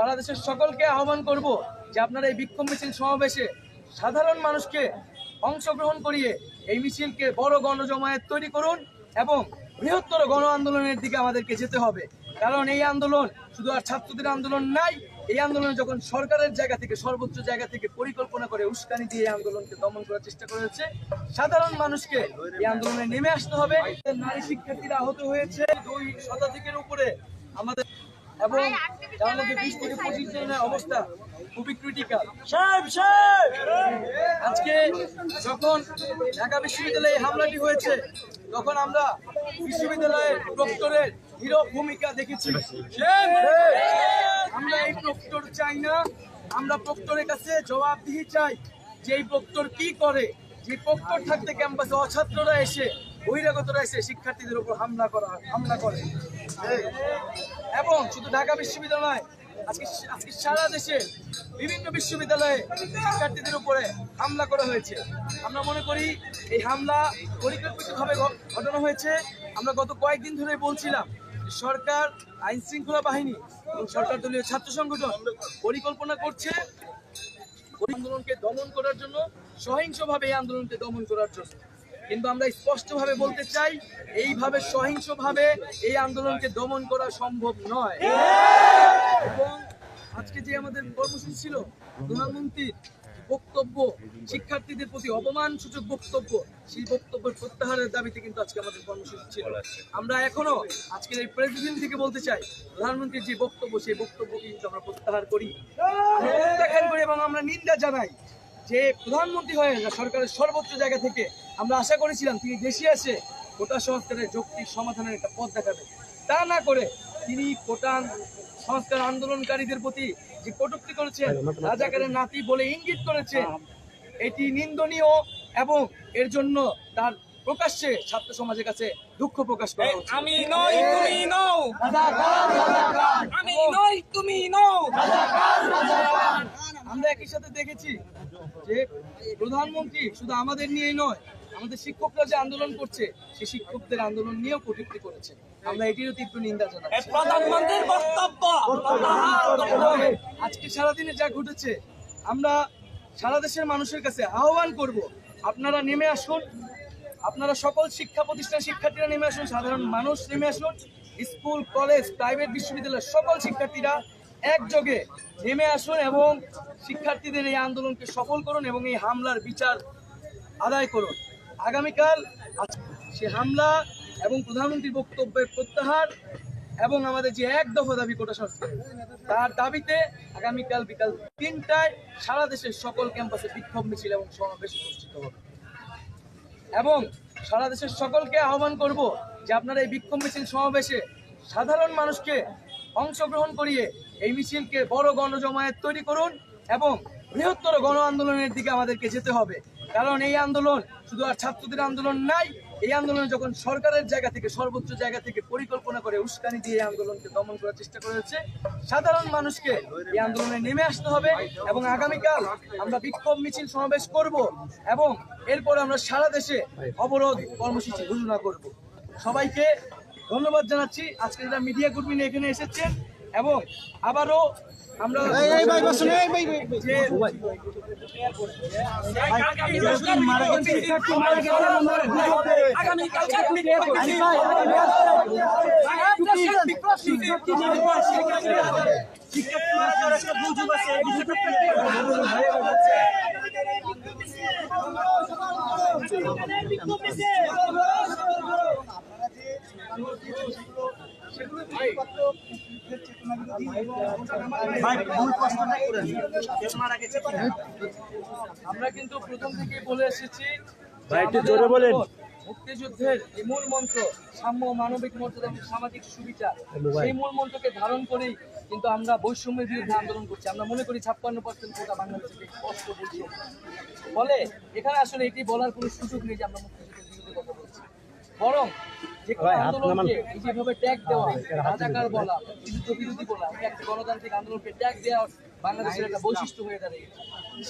সারা দেশের সকলকে আহ্বান করব যে আপনারা এই বিক্ষোভ মিছিল সমাবেশে সাধারণ মানুষকে অংশগ্রহণ করিয়ে এই মিছিলকে বড় গণজমায়েত তৈরি করুন এবং বৃহত্তর গণ আন্দোলনের দিকে আমাদেরকে যেতে হবে। কারণ এই আন্দোলন শুধু আর ছাত্রদের আন্দোলন নাই, এই আন্দোলনে যখন সরকারের জায়গা থেকে, সর্বোচ্চ জায়গা থেকে পরিকল্পনা করে উস্কানি দিয়ে এই আন্দোলনকে দমন করার চেষ্টা করা হচ্ছে সাধারণ মানুষকে এই আন্দোলনে নেমে আসতে হবে। নারী শিক্ষার্থীরা আহত হয়েছে। দুই শতাধিকের উপরে আমাদের এবং তার মধ্যে বিশ থেকে পঁচিশ জনের অবস্থা খুবই ক্রিটিক্যাল আজকে যখন ঢাকা বিশ্ববিদ্যালয়ে এই হামলাটি হয়েছে তখন আমরা বিশ্ববিদ্যালয়ের প্রক্টরের হিরো ভূমিকা দেখেছি। আমরা এই প্রক্টর চাই না আমরা প্রক্টরের কাছে জবাবদিহি চাই যে এই প্রক্টর কি করে যে প্রক্টর থাকতে ক্যাম্পাসে অছাত্ররা এসে বহিরাগতরা এসে শিক্ষার্থীদের উপর হামলা করা, হামলা করে। এবং শুধু ঢাকা বিশ্ববিদ্যালয় আজকে আজকে সারা দেশে বিভিন্ন বিশ্ববিদ্যালয়ে শিক্ষার্থীদের উপরে হামলা করা হয়েছে। আমরা মনে করি এই হামলা পরিকল্পিতভাবে ঘটানো হয়েছে। আমরা গত কয়েকদিন ধরে বলছিলাম সরকার আইন শৃঙ্খলা বাহিনী এবং সরকার দলীয় ছাত্র সংগঠন পরিকল্পনা করছে আন্দোলনকে দমন করার জন্য, সহিংসভাবে এই আন্দোলনকে দমন করার জন্য। কিন্তু আমরা স্পষ্টভাবে বলতে চাই, এইভাবে সহিংসভাবে এই আন্দোলনকে দমন করা সম্ভব নয়। এবং আজকে যে আমাদের কর্মসূচি ছিল, প্রধানমন্ত্রীর বক্তব্য, শিক্ষার্থীদের প্রতি অপমান সূচক বক্তব্য, সেই বক্তব্যের প্রত্যাহারের দাবিতে কিন্তু আজকে আমাদের কর্মসূচি ছিল। আমরা এখনও আজকের এই প্রেসিডেন্ট থেকে বলতে চাই, প্রধানমন্ত্রীর যে বক্তব্য, সেই বক্তব্য কিন্তু আমরা প্রত্যাহার করি। প্রত্যাখ্যান করি এবং আমরা নিন্দা জানাই যে প্রধানমন্ত্রী হয়ে সরকারের সর্বোচ্চ জায়গা থেকে আমরা আশা করেছিলাম তিনি দেশে এসে কোটা সংস্কারের যৌক্তিক সমাধানের একটা পথ দেখাবেন। তা না করে তিনি কোটান সংস্কার আন্দোলনকারীদের প্রতি যে কটূক্তি করেছেন রাজাকারের নাতি বলে ইঙ্গিত করেছেন এটি নিন্দনীয় এবং এর জন্য তার প্রকাশ্যে ছাত্র সমাজের কাছে দুঃখ প্রকাশ করা। আমি নই তুমি নও। আমি নই তুমি নও। আমরা একই সাথে দেখেছি যে প্রধানমন্ত্রী শুধু আমাদের নিয়েই নয় আমাদের শিক্ষকরা যে আন্দোলন করছে সেই শিক্ষকদের আন্দোলন নিয়েও কটূক্তি করেছে। আমরা এটিরও তীব্র নিন্দা জানাচ্ছি। বক্তব্য! আজকে সারাদিনে যা ঘটেছে আমরা সারা দেশের মানুষের কাছে আহ্বান করব আপনারা নেমে আসুন। আপনারা সকল শিক্ষা প্রতিষ্ঠান শিক্ষার্থীরা নেমে আসুন সাধারণ মানুষ নেমে আসুন। স্কুল কলেজ প্রাইভেট বিশ্ববিদ্যালয়ের সকল শিক্ষার্থীরা একযোগে নেমে আসুন এবং শিক্ষার্থীদের এই আন্দোলনকে সফল করুন এবং এই হামলার বিচার আদায় করুন। আগামীকাল সে হামলা এবং প্রধানমন্ত্রীর বক্তব্যের প্রত্যাহার এবং আমাদের যে এক দফা দাবি কোটা সংস্কার তার দাবিতে আগামীকাল বিকাল তিনটায় সারা দেশের সকল ক্যাম্পাসে বিক্ষোভ মিছিল এবং সমাবেশ অনুষ্ঠিত হবে। এবং সারা দেশের সকলকে আহ্বান করব যে আপনারা এই বিক্ষোভ মিছিল সমাবেশে সাধারণ মানুষকে অংশগ্রহণ করিয়ে এই মিছিলকে বড় গণজমায়েত তৈরি করুন এবং বৃহত্তর গণ আন্দোলনের দিকে আমাদেরকে যেতে হবে। কারণ এই আন্দোলন শুধু আর ছাত্রদের আন্দোলন নাই, এই আন্দোলন যখন সরকারের জায়গা থেকে, সর্বোচ্চ জায়গা থেকে পরিকল্পনা করে উস্কানি দিয়ে এই আন্দোলনকে দমন করার চেষ্টা করা হচ্ছে সাধারণ মানুষকে এই আন্দোলনে নেমে আসতে হবে এবং আগামীকাল আমরা বিক্ষোভ মিছিল সমাবেশ করব এবং এরপর আমরা সারা দেশে অবরোধ কর্মসূচি ঘোষণা করব। সবাইকে ধন্যবাদ জানাচ্ছি। আজকে যারা মিডিয়া কর্মী এখানে এসেছেন এবং আবারও আমরা আমরা কিন্তু প্রথম থেকে বলে এসেছি ভাই, একটু জোরে বলেন। মুক্তিযুদ্ধের যে মূল মন্ত্র সাম্য মানবিক মর্যাদা এবং সামাজিক সুবিচার সেই মূল মন্ত্রকে ধারণ করেই কিন্তু আমরা বৈষম্যের বিরুদ্ধে আন্দোলন করছি। আমরা মনে করি ছাপ্পান্ন পার্সেন্ট কোটা বাংলাদেশকে স্পষ্ট বৈষম্য। ফলে এখানে আসলে এটি বলার কোনো সুযোগ নেই যে আমরা মুক্তিযুদ্ধের বিরুদ্ধে কথা বলছি। বরং ভাই, হাত নামান। এই যেভাবে ট্যাগ দেওয়া রাজাকার বলা বিরুদ্ধ বিরোধী বলা গণতান্ত্রিক আন্দোলনকে ট্যাগ দেওয়া বাংলাদেশের একটা বৈশিষ্ট্য হয়ে দাঁড়িয়েছে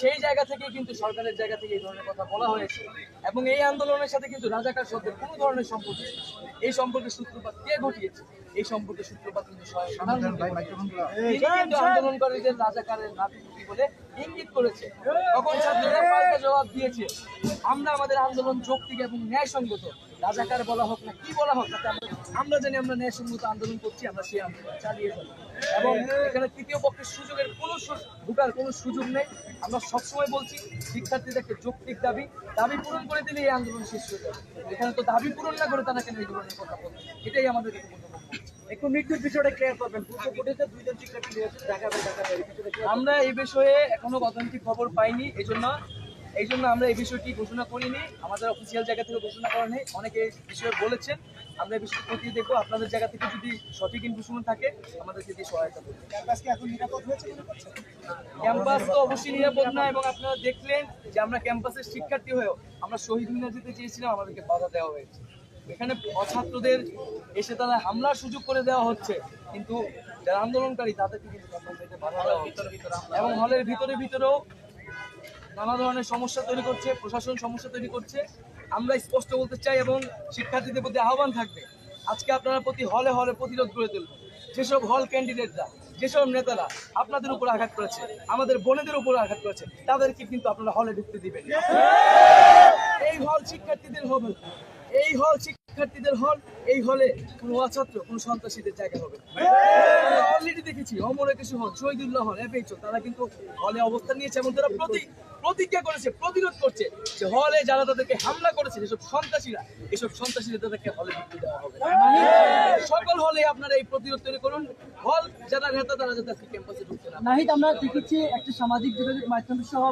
সেই জায়গা থেকে কিন্তু সরকারের জায়গা থেকে এই ধরনের কথা বলা হয়েছে। এবং এই আন্দোলনের সাথে কিন্তু রাজাকার শব্দের কোনো ধরনের সম্পর্ক এই সম্পর্কের সূত্রপাত কে ঘটিয়েছে? এই সম্পর্কের সূত্রপাত কিন্তু তিনি আন্দোলনকারীদের রাজাকারের নাতি বলে ইঙ্গিত করেছে। তখন ছাত্ররা পাল্টা জবাব দিয়েছে আমরা আমাদের আন্দোলন যৌক্তিক এবং ন্যায়সঙ্গত। রাজাকার বলা হোক না, কি বলা হোক তাতে আমরা জানি আমরা ন্যায়সঙ্গত আন্দোলন করছি, আমরা সেই আন্দোলন চালিয়ে যাব। এবং এখানে তৃতীয় পক্ষের সুযোগের কোনো ঢুকার কোনো সুযোগ নেই। আমরা সবসময় বলছি শিক্ষার্থীদের একটা যৌক্তিক দাবি দাবি পূরণ করে দিলে এই আন্দোলন শেষ হয়ে যাবে। এখানে তো দাবি পূরণ না করে তারা কেন এই ধরনের কথা বলবে এটাই আমাদের একটু মৃত্যুর বিষয়টা ক্লিয়ার করবেন। আমরা এই বিষয়ে এখনও অথেন্টিক খবর পাইনি এই জন্য এই জন্য আমরা এই বিষয়টি ঘোষণা করিনি। আমাদের অফিসিয়াল জায়গা থেকে ঘোষণা করা নেই। অনেকে বিষয়ে বলেছেন। আমরা এই বিষয়টি খতিয়ে দেখব। আপনাদের জায়গা থেকে যদি সঠিক ইনফরমেশন থাকে আমাদেরকে দিয়ে সহায়তা করবেন ক্যাম্পাসকে এখন নিরাপদ হয়েছে ক্যাম্পাস তো অবশ্যই নিরাপদ না এবং আপনারা দেখলেন যে আমরা ক্যাম্পাসের শিক্ষার্থী হয়েও আমরা শহীদ মিনার যেতে চেয়েছিলাম আমাদেরকে বাধা দেওয়া হয়েছে। এখানে অছাত্রদের এসে তারা হামলার সুযোগ করে দেওয়া হচ্ছে কিন্তু যারা আন্দোলনকারী তাদেরকে কিন্তু বাধা দেওয়া হচ্ছে। এবং হলের ভিতরে ভিতরেও নানা ধরনের সমস্যা তৈরি করছে, প্রশাসন সমস্যা তৈরি করছে। আমরা স্পষ্ট বলতে চাই এবং শিক্ষার্থীদের প্রতি আহ্বান থাকবে, আজকে আপনারা প্রতি হলে হলে প্রতিরোধ করে তুলবেন যেসব হল ক্যান্ডিডেটরা, যেসব নেতারা আপনাদের উপর আঘাত করেছে, আমাদের বোনেদের উপর আঘাত করেছে, তাদেরকে কিন্তু আপনারা হলে ঢুকতে দিবেন। এই হল শিক্ষার্থীদের হবে এই হল শিক্ষার্থীদের হল, এই হলে কোনো অছাত্র, কোনো সন্ত্রাসীদের জায়গা হবে অলরেডি দেখেছি অমরে কিছু হল শহীদুল্লাহ হল এফএইচও, তারা কিন্তু হলে অবস্থান নিয়েছে এবং তারা প্রতি, প্রতিজ্ঞা করেছে, প্রতিরোধ করছে যে হলে যারা তাদেরকে হামলা করেছে, যেসব সন্ত্রাসীরা, এসব সন্ত্রাসীদের তাদেরকে হলে ঢুকতে দেওয়া হবে। সকল হলে আপনারা এই প্রতিরোধ তৈরি করুন। হল যারা নেতা, তারা যাতে ক্যাম্পাসে ঢুকতে না আমরা দেখেছি একটি সামাজিক যোগাযোগ মাধ্যম সহ